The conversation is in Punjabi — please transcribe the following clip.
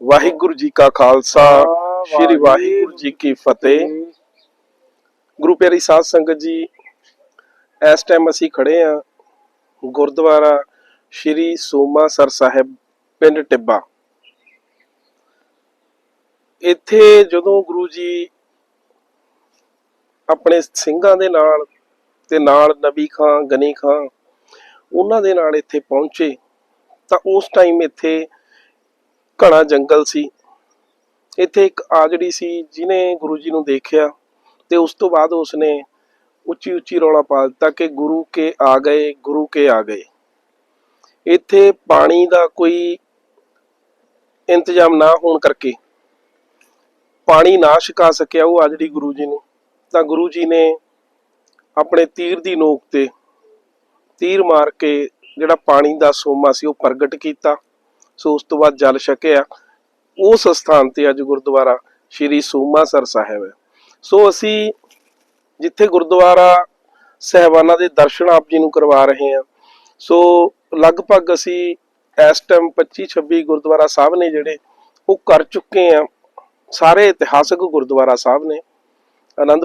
ਵਾਹਿਗੁਰੂ ਜੀ ਕਾ ਖਾਲਸਾ ਸ੍ਰੀ ਵਾਹਿਗੁਰੂ ਜੀ ਕੀ ਫਤਿਹ। ਗੁਰੂ ਪਿਆਰੀ ਸਾਧ ਸੰਗਤ ਜੀ ਇਸ ਟਾਈਮ ਅਸੀਂ ਖੜੇ ਆ ਗੁਰਦੁਆਰਾ ਸ੍ਰੀ ਸੋਮਾਸਰ ਸਾਹਿਬ ਪਿੰਡ ਟਿੱਬਾ। ਇੱਥੇ ਜਦੋਂ ਗੁਰੂ ਜੀ ਆਪਣੇ ਸਿੰਘਾਂ ਦੇ ਨਾਲ ਤੇ ਨਾਲ ਨਬੀ ਖਾਂ ਗਨੀ ਖਾਂ ਉਹਨਾਂ ਦੇ ਨਾਲ ਇੱਥੇ ਪਹੁੰਚੇ ਤਾਂ ਉਸ ਟਾਈਮ ਇੱਥੇ ਘਣਾ ਜੰਗਲ ਸੀ। ਇੱਥੇ ਇੱਕ ਆਜੜੀ ਸੀ ਜਿਨੇ ਗੁਰੂ ਜੀ ਨੂੰ ਦੇਖਿਆ ਤੇ ਉਸ ਤੋਂ ਬਾਅਦ ਉਸਨੇ ਉੱਚੀ ਉੱਚੀ ਰੌਲਾ ਪਾ ਦਿੱਤਾ ਕਿ ਗੁਰੂ ਕੇ ਆ ਗਏ, ਗੁਰੂ ਕੇ ਆ ਗਏ। ਇੱਥੇ ਪਾਣੀ ਦਾ ਕੋਈ ਇੰਤਜ਼ਾਮ ਨਾ ਹੋਣ ਕਰਕੇ ਪਾਣੀ ਨਾ ਛਕਾ ਸਕਿਆ ਉਹ ਆਜੜੀ ਗੁਰੂ ਜੀ ਨੂੰ। ਤਾਂ ਗੁਰੂ ਜੀ ਨੇ ਆਪਣੇ ਤੀਰ ਦੀ ਨੋਕ ਤੇ ਤੀਰ ਮਾਰ ਕੇ ਜਿਹੜਾ ਪਾਣੀ ਦਾ ਸੋਮਾ ਸੀ ਉਹ ਪ੍ਰਗਟ ਕੀਤਾ। ਸੋ ਉਸ ਤੋਂ ਬਾਅਦ ਜਲ ਛਕਿਆ। ਉਸ ਸਥਾਨ ਤੇ ਅੱਜ ਗੁਰਦੁਆਰਾ ਸ਼੍ਰੀ ਸੋਮਾਸਰ ਸਾਹਿਬ ਹੈ। ਸੋ ਅਸੀਂ ਜਿੱਥੇ ਗੁਰਦੁਆਰਾ ਸਹਿਬਾਨਾਂ ਦੇ ਦਰਸ਼ਨ ਆਪ ਜੀ ਨੂੰ ਕਰਵਾ ਰਹੇ ਹਾਂ। ਸੋ ਲਗਭਗ ਅਸੀਂ ਇਸ ਟਾਈਮ 25 26 ਗੁਰਦੁਆਰਾ ਸਾਹਿਬ ਨੇ ਜਿਹੜੇ, ਉਹ ਕਰ ਚੁੱਕੇ ਆ ਸਾਰੇ ਇਤਿਹਾਸਕ ਗੁਰਦੁਆਰਾ ਸਾਹਿਬ ਨੇ। ਆਨੰਦ